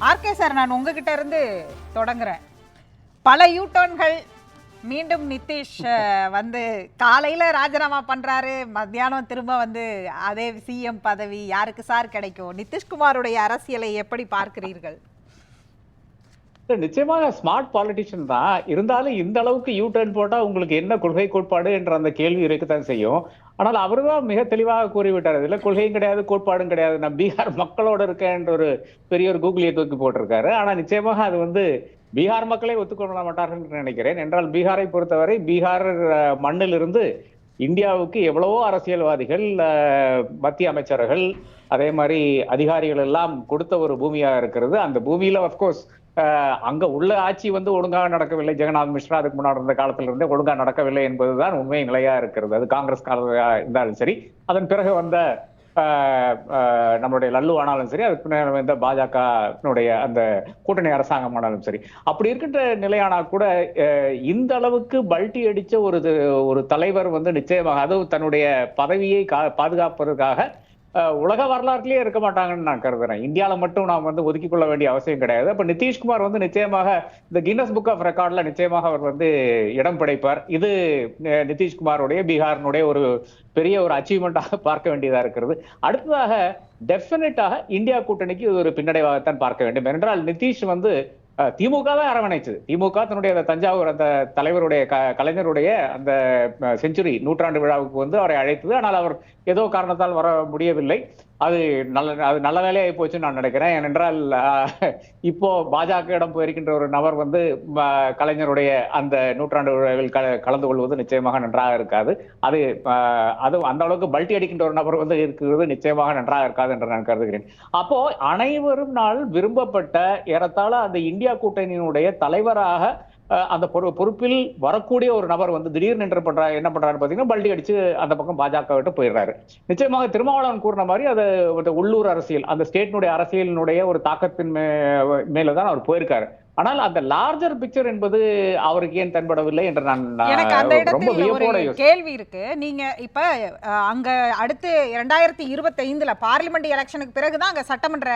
RK sir நான் உங்ககிட்ட இருந்து தொடங்குறேன். பல யூட்டர்ன்கள் மீண்டும் நிதிஷ் வந்து காலையில் ராஜினாமா பண்ணுறாரு மத்தியானம் திரும்ப வந்து அதே சிஎம் பதவி யாருக்கு சார் கிடைக்கும்? நிதிஷ்குமாருடைய அரசியலை எப்படி பார்க்கிறீர்கள்? நிச்சயமாக ஸ்மார்ட் பாலிட்டிஷியன் தான். இருந்தாலும் இந்த அளவுக்கு யூ டர்ன் போட்டா உங்களுக்கு என்ன கொள்கை கோட்பாடு என்ற அந்த கேள்வி இருக்கத்தான் செய்யும். ஆனால் அவர் தான் மிக தெளிவாக கூறிவிட்டார். இதில் கொள்கையும் கிடையாது கோட்பாடும் கிடையாது. நான் பீகார் மக்களோட இருக்கேன் ஒரு பெரிய ஒரு கூகுளியை தூக்கி போட்டிருக்காரு. ஆனால் நிச்சயமாக அது வந்து பீகார் மக்களே ஒத்துக்கொள்ள மாட்டார்கள் நினைக்கிறேன். என்றால் பீகாரை பொறுத்தவரை பீகார் மண்ணிலிருந்து இந்தியாவுக்கு எவ்வளவோ அரசியல்வாதிகள் மத்திய அமைச்சர்கள் அதே மாதிரி அதிகாரிகள் எல்லாம் கொடுத்த ஒரு பூமியாக இருக்கிறது. அந்த பூமியில் அஃப்கோர்ஸ் அங்க உள்ள ஆட்சி வந்து ஒழுங்காக நடக்கவில்லை. ஜெகநாத் மிஸ்ரா அதுக்கு முன்னாடி இருந்த காலத்துல இருந்தே ஒழுங்கா நடக்கவில்லை என்பதுதான் உண்மை நிலையா இருக்கிறது. அது காங்கிரஸ் காலா இருந்தாலும் சரி அதன் பிறகு வந்த ஆஹ், ஆஹ், நம்மளுடைய லல்லு ஆனாலும் சரி அதுக்கு பின்னாடி வந்த பாஜகனுடைய அந்த கூட்டணி அரசாங்கம் ஆனாலும் சரி. அப்படி இருக்கின்ற நிலையானா கூட அஹ், இந்த அளவுக்கு பல்டி அடிச்ச ஒரு ஒரு தலைவர் வந்து நிச்சயமாக அதுவும் தன்னுடைய பதவியை கா- பாதுகாப்பதற்காக உலக வரலாற்றிலேயே இருக்க மாட்டாங்கன்னு நான் கருதுறேன். இந்தியாவில் மட்டும் நாம் வந்து ஒதுக்கி கொள்ள வேண்டிய அவசியம் கிடையாது. அப்ப நிதிஷ்குமார் வந்து நிச்சயமாக இந்த கின்னஸ் புக் ஆஃப் ரெக்கார்ட்ல நிச்சயமாக அவர் வந்து இடம் படைப்பார். இது நிதிஷ்குமாருடைய பீகாரினுடைய ஒரு பெரிய ஒரு அச்சீவ்மெண்ட்டாக பார்க்க வேண்டியதா இருக்கிறது. அடுத்ததாக டெஃபினட்டாக இந்தியா கூட்டணிக்கு இது ஒரு பின்னடைவாகத்தான் பார்க்க வேண்டும். என்றால் நிதிஷ் வந்து அஹ், திமுக தான் அரவணைச்சது. திமுக தன்னுடைய அந்த தஞ்சாவூர் அந்த தலைவருடைய க- கலைஞருடைய அந்த செஞ்சுரி நூற்றாண்டு விழாவுக்கு வந்து அவரை அழைத்தது. ஆனால் அவர் ஏதோ காரணத்தால் வர முடியவில்லை. அது நல்ல அது நல்ல வேலையாகி போச்சுன்னு நான் நினைக்கிறேன். ஏனென்றால் இப்போ பாஜக இடம் போயிருக்கின்ற ஒரு நபர் வந்து கலைஞருடைய அந்த நூற்றாண்டு விழாவில் கலந்து கொள்வது நிச்சயமாக நன்றாக இருக்காது. அது அஹ், அது அந்த அளவுக்கு பல்ட்டி அடிக்கின்ற ஒரு நபர் வந்து இருக்கிறது நிச்சயமாக நன்றாக இருக்காது என்று நான் கருதுகிறேன். அப்போ அனைவரும் நாள் விரும்பப்பட்ட ஏறத்தாழ அந்த இந்தியா கூட்டணியினுடைய தலைவராக அந்த பொறு பொறுப்பில் வரக்கூடிய ஒரு நபர் வந்து திடீர்னு என்ன பண்றா என்ன பண்றாரு பாத்தீங்கன்னா பல்டி அடிச்சு அந்த பக்கம் பாஜக விட்டு போயிடுறாரு. நிச்சயமாக திருமாவளவன் கூறின மாதிரி அது உள்ளூர் அரசியல் அந்த ஸ்டேட்டினுடைய அரசியலினுடைய ஒரு தாக்கத்தின் மே மேலதான் அவர் போயிருக்காரு. ஆனால் அந்த லார்ஜர் பிக்சர் என்பது அவருக்கு ஏன் தென்படவில்லை என்று நான் எனக்கு அந்த இடத்தில் ஒரு கேள்வி இருக்கு. நீங்க இப்ப அங்க அடுத்து இரண்டாயிரத்தி இருபத்தி ஐந்துல பார்லிமெண்ட் எலெக்ஷனுக்கு பிறகுதான் அங்க சட்டமன்ற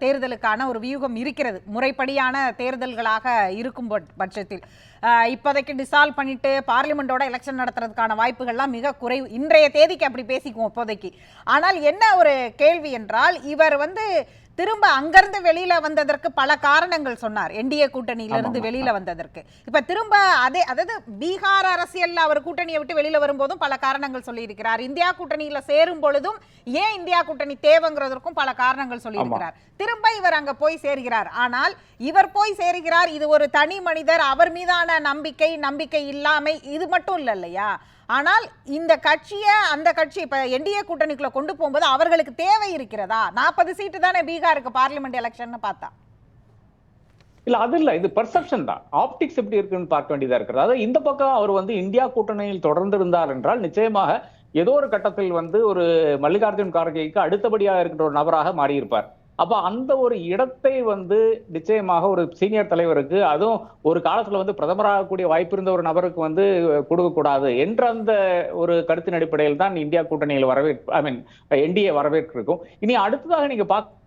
தேர்தலுக்கான ஒரு வியூகம் இருக்கிறது. முறைப்படியான தேர்தல்களாக இருக்கும் பட்- பட்சத்தில். இப்போதைக்கு டிசால்வ் பண்ணிட்டு பார்லிமெண்டோட எலெக்ஷன் நடத்துறதுக்கான வாய்ப்புகள்லாம் மிக குறைவு. இன்றைய தேதிக்கு அப்படி பேசிக்குவோம் இப்போதைக்கு. ஆனால் என்ன ஒரு கேள்வி என்றால் இவர் வந்து திரும்ப அங்கிருந்து வெளியில வந்ததற்கு பல காரணங்கள் சொன்னார். என்டிஏ கூட்டணியில இருந்து ஆமாம். வெளியில வந்ததற்கு. இப்ப திரும்ப அதே அதாவது பீகார் அரசியல்ல அவர் கூட்டணியை விட்டு வெளியில வரும்போதும் பல காரணங்கள் சொல்லியிருக்கிறார். இந்தியா கூட்டணியில சேரும் பொழுதும் ஏன் இந்தியா கூட்டணி தேவைங்கிறதற்கும் பல காரணங்கள் சொல்லியிருக்கிறார். திரும்ப இவர் அங்க போய் சேர்கிறார். ஆனால் இவர் போய் சேருகிறார் இது ஒரு தனி மனிதர் அவர் மீதான நம்பிக்கை நம்பிக்கை இல்லாமை இது மட்டும் இல்ல இல்லையா? ஆனால் இந்த கட்சியை அந்த கட்சி இப்போ என்டிஏ கூட்டணிக்குள்ள கொண்டு போகும்போது அவர்களுக்கு தேவை இருக்கிறதா? நாற்பது சீட்டு தானே பீகாருக்கு பார்லிமெண்ட் எலெக்ஷன் பார்த்தா. இல்ல அது இல்ல. இது பெர்செப்ஷன் தான். ஆப்டிக்ஸ் எப்படி இருக்குன்னு பார்க்க வேண்டியதா இருக்கிறது. அதாவது இந்த பக்கம் அவர் வந்து இந்தியா கூட்டணியில் தொடர்ந்து இருந்தார் என்றால் நிச்சயமாக ஏதோ ஒரு கட்டத்தில் வந்து ஒரு மல்லிகார்ஜுன் கார்கேக்கு அடுத்தபடியாக இருக்கின்ற ஒரு நபராக மாறியிருப்பார். அப்ப அந்த ஒரு இடத்தை வந்து நிச்சயமாக ஒரு சீனியர் தலைவருக்கு அதுவும் ஒரு காலத்துல வந்து பிரதமராக கூடிய வாய்ப்பு இருந்த ஒரு நபருக்கு வந்து கொடுக்க கூடாது என்ற அந்த ஒரு கருத்தின் அடிப்படையில் தான் இந்தியா கூட்டணியில் வரவேற்பு ஐ மீன் என்டிஏ வரவேற்பு இருக்கும். இனி அடுத்ததாக நீங்க பார்க்க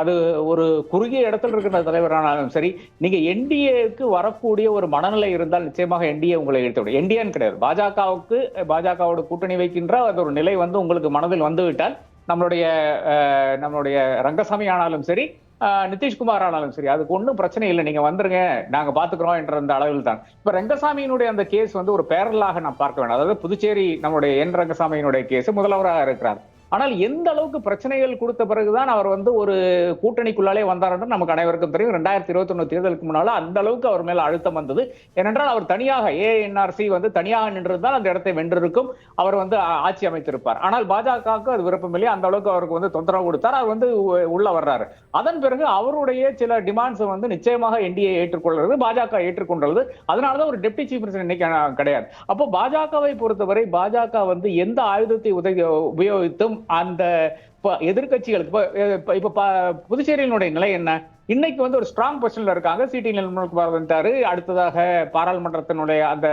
அது ஒரு குறுகிய இடத்துல இருக்கிற தலைவரானாலும் சரி நீங்க என்டிஏக்கு வரக்கூடிய ஒரு மனநிலை இருந்தால் நிச்சயமாக என்டிஏ உங்களை எடுத்து விடும். என்டிஏன்னு கிடையாது. பாஜகவுக்கு பாஜகவோட கூட்டணி வைக்கின்ற அது ஒரு நிலை வந்து உங்களுக்கு மனதில் வந்துவிட்டால் நம்மளுடைய நம்மளுடைய ரங்கசாமி ஆனாலும் சரி நிதிஷ்குமார் ஆனாலும் சரி அதுக்கு ஒன்றும் பிரச்சனை இல்லை. நீங்க வந்துருங்க நாங்க பாத்துக்கிறோம் என்ற அந்த அளவில் தான். இப்ப ரங்கசாமியினுடைய அந்த கேஸ் வந்து ஒரு பேரலாக நான் பார்க்க வேண்டாம். அதாவது புதுச்சேரி நம்மளுடைய என் ரங்கசாமியினுடைய கேஸ் முதல்வராக இருக்கிறார். ஆனால் எந்த அளவுக்கு பிரச்சனைகள் கொடுத்த பிறகுதான் அவர் வந்து ஒரு கூட்டணிக்குள்ளாலே வந்தார் என்று நமக்கு அனைவருக்கும் தெரியும். ரெண்டாயிரத்தி இருபத்தி ஒன்று தேர்தலுக்கு முன்னால அந்த அளவுக்கு அவர் மேல அழுத்தம் வந்தது. ஏனென்றால் அவர் தனியாக ஏஎன்ஆர்சி வந்து தனியாக நின்றிருந்தால் அந்த இடத்தை வென்றிருக்கும் அவர் வந்து ஆட்சி அமைத்திருப்பார். ஆனால் பாஜகவுக்கு அது விருப்பமில்லை அந்த அளவுக்கு அவருக்கு வந்து தொந்தரவு கொடுத்தார். அவர் வந்து உ- உள்ள வர்றாரு. அதன் பிறகு அவருடைய சில டிமாண்ட்ஸ் வந்து நிச்சயமாக என்டிஏ ஏற்றுக்கொள்கிறது பாஜக ஏற்றுக்கொண்டுள்ளது. அதனாலதான் ஒரு டெப்டி சீஃப் மினிஸ்டர் இன்னைக்கு கிடையாது. அப்போ பாஜகவை பொறுத்தவரை பாஜக வந்து எந்த ஆயுதத்தை உதவி உபயோகித்தும் அந்த இப்போ எதிர்க்கட்சிகளுக்கு இப்போ இப்போ புதுச்சேரியினுடைய நிலை என்ன? இன்னைக்கு வந்து ஒரு ஸ்ட்ராங் பொசிஷன்ல இருக்காங்க. சிடி நிர்மல்குமார் வந்துட்டாரு அடுத்ததாக பாராளுமன்றத்தினுடைய அந்த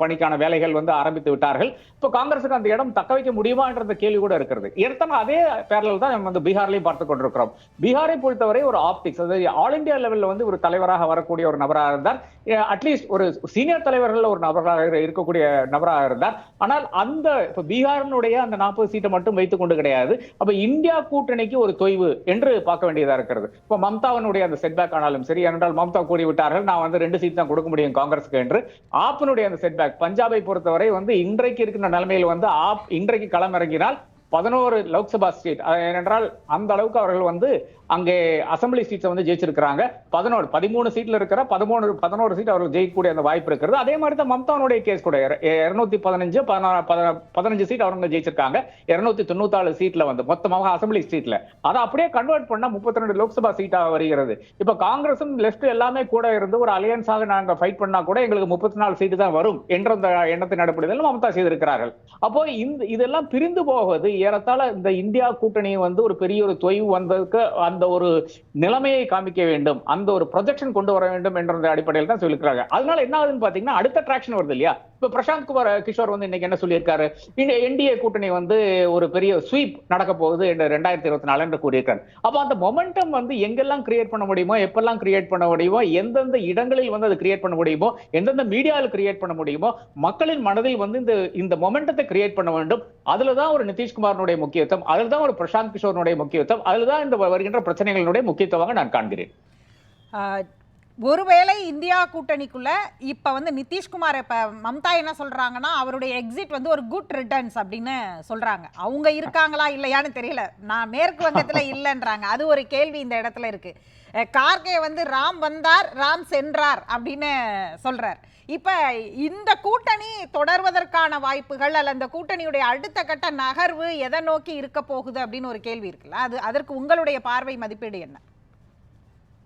பணிக்கான வேலைகள் வந்து ஆரம்பித்து விட்டார்கள். இப்போ காங்கிரஸுக்கு அந்த இடம் தக்க வைக்க முடியுமான்ற கேள்வி கூட இருக்கிறது. ஏற்கனவே அதே பேரலில் தான் நம்ம வந்து பீகார்லயும் பார்த்து கொண்டிருக்கிறோம். பீகாரை பொறுத்தவரை ஒரு ஆப்டிக்ஸ் அதாவது ஆல் இந்தியா லெவல்ல வந்து ஒரு தலைவராக வரக்கூடிய ஒரு நபராக இருந்தார். அட்லீஸ்ட் ஒரு சீனியர் தலைவர்கள் ஒரு நபராக இருக்கக்கூடிய நபராக இருந்தார். ஆனால் அந்த இப்ப பீகாரினுடைய அந்த நாற்பது சீட்டை மட்டும் வைத்துக் கொண்டு கிடையாது. அப்ப இந்தியா கூட்டணிக்கு ஒரு தொய்வு என்று பார்க்க வேண்டியதா இருக்கிறது. இப்ப மம்தாவினுடைய அந்த செட்பேக் ஆனாலும் சரி ஏனென்றால் மம்தா கூறி விட்டார்கள் நான் வந்து ரெண்டு சீட் தான் கொடுக்க முடியும் காங்கிரஸுக்கு என்று. ஆப்பனுடைய அந்த செட்பேக் பஞ்சாபை பொறுத்தவரை வந்து இன்றைக்கு இருக்கின்ற நிலைமையில் வந்து ஆப் இன்றைக்கு களமிறங்கினால் பதினோரு லோக்சபா சீட் ஏனென்றால் அந்த அளவுக்கு அவர்கள் வந்து அங்கே அசம்பிளி சீட்ஸை வந்து ஜெயிச்சிருக்கிறாங்க. பதினோரு பதிமூணு சீட்ல இருக்கிற பதிமூணு பதினோரு சீட் அவர்கள் ஜெயிக்கக்கூடிய அந்த வாய்ப்பு இருக்கிறது. அதே மாதிரி தான் மம்தானுடைய கேஸ் கூட. இருநூத்தி பதினஞ்சு பதினஞ்சு சீட் அவங்க ஜெயிச்சிருக்காங்க. இருநூத்தி தொண்ணூத்தாலு சீட்ல வந்து மொத்தமாக அசம்பிளி சீட்ல அதை அப்படியே கன்வெர்ட் பண்ணா முப்பத்தி ரெண்டு லோக்சபா சீட்டாக வருகிறது. இப்ப காங்கிரசும் லெப்ட் எல்லாமே கூட இருந்து ஒரு அலையன்ஸாக நாங்க ஃபைட் பண்ணா கூட எங்களுக்கு முப்பத்தி நாலு சீட்டு தான் வரும் என்ற அந்த எண்ணத்தின் அடிப்படையில் மம்தா செய்திருக்கிறார்கள். அப்போ இந்த இதெல்லாம் பிரிந்து போவது ஏறத்தாழ இந்த இந்தியா கூட்டணி வந்து ஒரு பெரிய ஒரு தொய்வு வந்ததுக்கு அந்த ஒரு நிலைமையை காமிக்க வேண்டும் அந்த ஒரு ப்ரொஜெக்ஷன் கொண்டு வர வேண்டும் என்ற அடிப்படையில் தான் சொல்லியிருக்காங்க அதனால என்ன ஆகுதுன்னு பாத்தீங்கன்னா அடுத்த ட்ராக்ஷன் வருது இல்லையா? இப்ப பிரசாந்த் குமார் கிஷோர் வந்து இன்னைக்கு என்ன சொல்லியிருக்காரு? இந்த என்டிஏ கூட்டணி வந்து ஒரு பெரிய ஸ்வீப் நடக்க போகுது ரெண்டாயிரத்தி இருபத்தி நாலு என்று கூறியிருக்காரு. அப்ப அந்த மொமெண்டம் வந்து எங்கெல்லாம் கிரியேட் பண்ண முடியுமோ எப்பெல்லாம் கிரியேட் பண்ண முடியுமோ எந்தெந்த இடங்களில் வந்து அது கிரியேட் பண்ண முடியுமோ எந்தெந்த மீடியாவில் கிரியேட் பண்ண முடியுமோ மக்களின் மனதில் வந்து இந்த இந்த மொமெண்டத்தை கிரியேட் பண்ண வேண்டும். அதுல தான் ஒரு நிதிஷ்குமாரனுடைய முக்கியத்துவம் அதுல தான் ஒரு பிரசாந்த் கிஷோரனுடைய முக்கியத்துவம் அதுல தான் இந்த வருகின்ற பிரச்சனைகளுடைய முக்கியத்துவமாக நான் காண்கிறேன். ஒருவேளை இந்தியா கூட்டணிக்குள்ள இப்ப வந்து நிதிஷ்குமார் இப்ப மம்தா என்ன சொல்றாங்கன்னா அவருடைய எக்ஸிட் வந்து ஒரு குட் ரிட்டர்ன்ஸ் அப்படின்னு சொல்றாங்க. அவங்க இருக்காங்களா இல்லையான்னு தெரியல. நான் மேற்கு வங்கத்துல இல்லைன்றாங்க. அது ஒரு கேள்வி இந்த இடத்துல இருக்கு. அஹ், கார்கே வந்து ராம் வந்தார் ராம் சென்றார் அப்படின்னு சொல்றார். இப்ப இந்த கூட்டணி தொடர்வதற்கான வாய்ப்புகள் அல்ல இந்த கூட்டணியுடைய அடுத்த கட்ட நகர்வு எதை நோக்கி இருக்க போகுது அப்படின்னு ஒரு கேள்வி இருக்குல்ல. அது அதற்கு உங்களுடைய பார்வை மதிப்பீடு என்ன?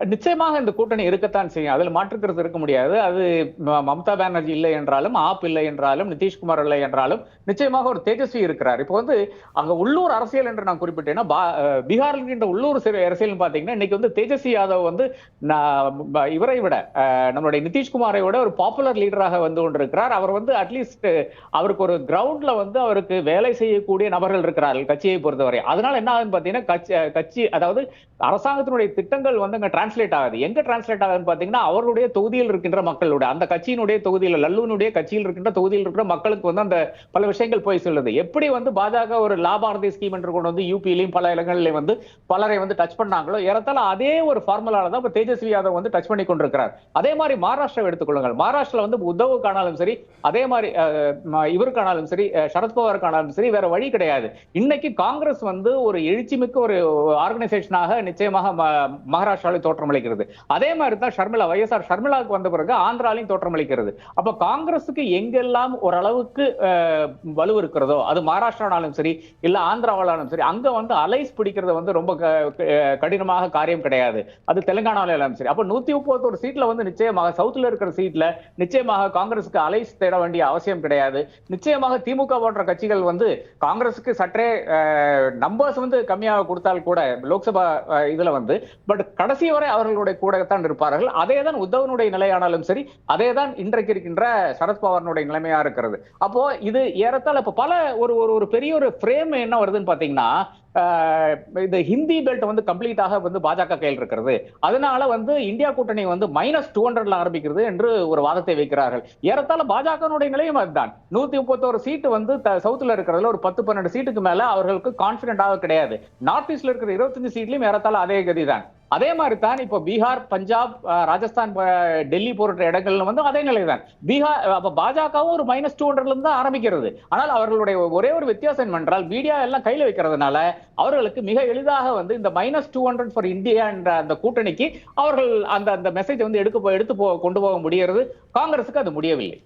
நிச்சயமாக இந்த கூட்டணி இருக்கத்தான் செய்யும். அதில் மாற்றுக்கிறது இருக்க முடியாது. அது மம்தா பானர்ஜி இல்லை என்றாலும் ஆப் இல்லை என்றாலும் நிதிஷ்குமார் இல்லை என்றாலும் நிச்சயமாக ஒரு தேஜஸ்வி இருக்கிறார். இப்போ வந்து அங்க உள்ளூர் அரசியல் என்று நான் குறிப்பிட்டேன்னா பா- இருக்கின்ற உள்ளூர் சிறு அரசியல் பாத்தீங்கன்னா இன்னைக்கு வந்து தேஜஸ்வி யாதவ் வந்து நான் இவரை விட நம்மளுடைய நிதிஷ்குமாரை விட ஒரு பாப்புலர் லீடராக வந்து கொண்டிருக்கிறார். அவர் வந்து அட்லீஸ்ட் அவருக்கு ஒரு கிரவுண்ட்ல வந்து அவருக்கு வேலை செய்யக்கூடிய நபர்கள் இருக்கிறார்கள் கட்சியை பொறுத்தவரை. அதனால என்ன ஆகுதுன்னு பாத்தீங்கன்னா கட்சி கட்சி அதாவது அரசாங்கத்தினுடைய திட்டங்கள் வந்து டிரான்ஸ்லேட் ஆகாது. எங்க டிரான்ஸ்லேட் ஆகுதுன்னு பாத்தீங்கன்னா அவருடைய தொகுதியில் இருக்கின்ற மக்களோட அந்த கட்சியினுடைய தொகுதியில் லல்லுனுடைய கட்சியில் இருக்கின்ற தொகுதியில் இருக்கிற மக்களுக்கு வந்து அந்த பல விஷயங்கள் போய் சொல்லுது. எப்படி வந்து பாஜக ஒரு லாபாரதி ஸ்கீம் என்று கொண்டு வந்து யூபியிலையும் பல இடங்களிலையும் வந்து பலரை வந்து டச் பண்ணாங்களோ ஏறத்தால அதே ஒரு ஃபார்முலால தான் இப்ப தேஜஸ்வி யாதவ் வந்து டச் பண்ணி கொண்டிருக்கிறார். அதே மாதிரி மகாராஷ்டிரா எடுத்துக்கொள்ளுங்கள். மகாராஷ்டிரா வந்து உத்தவுக்கானாலும் சரி அதே மாதிரி இவருக்கானாலும் சரி சரத்பவாருக்கானாலும் சரி வேற வழி கிடையாது. இன்னைக்கு காங்கிரஸ் வந்து ஒரு எழுச்சி மிக்க ஒரு ஆர்கனைசேஷனாக நிச்சயமாக ம- மகாராஷ்டிராவில் தோற்றமளிக்கிறது. அதே மாதிரி தான் ஷர்மிளா வைஎஸ்ஆர் ஷர்மிளாவுக்கு வந்த பிறகு ஆந்திராலையும் தோற்றமளிக்கிறது. அப்ப காங்கிரஸுக்கு எங்கெல்லாம் ஓரளவுக்கு வலு இருக்கிறதோ அது மகாராஷ்டிரானாலும் சரி இல்ல ஆந்திராவாலும் சரி அங்க வந்து அலைஸ் பிடிக்கிறது வந்து ரொம்ப கடினமாக காரியம் கிடையாது. அது தெலுங்கானாவிலும் சரி. அப்ப நூத்தி முப்பத்தொரு சீட்ல வந்து நிச்சயமாக சவுத்துல இருக்கிற சீட்ல நிச்சயமாக காங்கிரஸுக்கு அலைஸ் தேட வேண்டிய அவசியம் கிடையாது. நிச்சயமாக திமுக போன்ற கட்சிகள் வந்து காங்கிரஸுக்கு சற்றே நம்பர்ஸ் வந்து கம்மியாக கொடுத்தால் கூட லோக்சபா இதுல வந்து பட் கடைசி வரை அவர்களுடைய கூடத்தான் இருப்பார்கள். அதே தான் உத்தவனுடைய நிலையானாலும் சரி அதே தான் இன்றைக்கு இருக்கின்ற சரத்பவாரனுடைய நிலைமையா இருக்கிறது. அப்போ இது ஏறத்தால் இப்ப பல ஒரு ஒரு ஒரு பெரிய ஒரு ஃப்ரேம் என்ன வருதுன்னு பாத்தீங்கன்னா ஆஹ், இந்த ஹிந்தி பெல்ட் வந்து கம்ப்ளீட்டாக வந்து பாஜக கையில் இருக்கிறது. அதனால வந்து இந்தியா கூட்டணி வந்து மைனஸ் டூ ஹண்ட்ரட்ல ஆரம்பிக்கிறது என்று ஒரு வாதத்தை வைக்கிறார்கள். ஏறத்தாழ பாஜகனுடைய நிலையும் அதுதான். நூத்தி முப்பத்தோரு சீட்டு வந்து சவுத்துல இருக்கிறதுல ஒரு பத்து பன்னெண்டு சீட்டுக்கு மேல அவர்களுக்கு கான்பிடென்டாக கிடையாது. நார்த் ஈஸ்ட்ல இருக்கிற இருபத்தஞ்சு சீட்லயும் ஏறத்தாழ அதே கதி தான் அதே மாதிரி தான் இப்போ பீகார் பஞ்சாப் அஹ், ராஜஸ்தான் டெல்லி போன்ற இடங்கள்ல வந்து அதே நிலைதான். பீகார் அப்ப பாஜகவும் ஒரு மைனஸ் டூ ஹண்ட்ரட்ல இருந்து ஆரம்பிக்கிறது. ஆனால் அவர்களுடைய ஒரே ஒரு வித்தியாசம் என்னவென்றால் மீடியா எல்லாம் கையில வைக்கிறதுனால அவர்களுக்கு மிக எளிதாக வந்து இந்த minus two hundred for India என்ற அந்த கூட்டணிக்கு அவர்கள் அந்த அந்த மெசேஜ் வந்து எடுக்க எடுத்து போ கொண்டு போக முடிகிறது. காங்கிரஸுக்கு அது முடியவில்லை.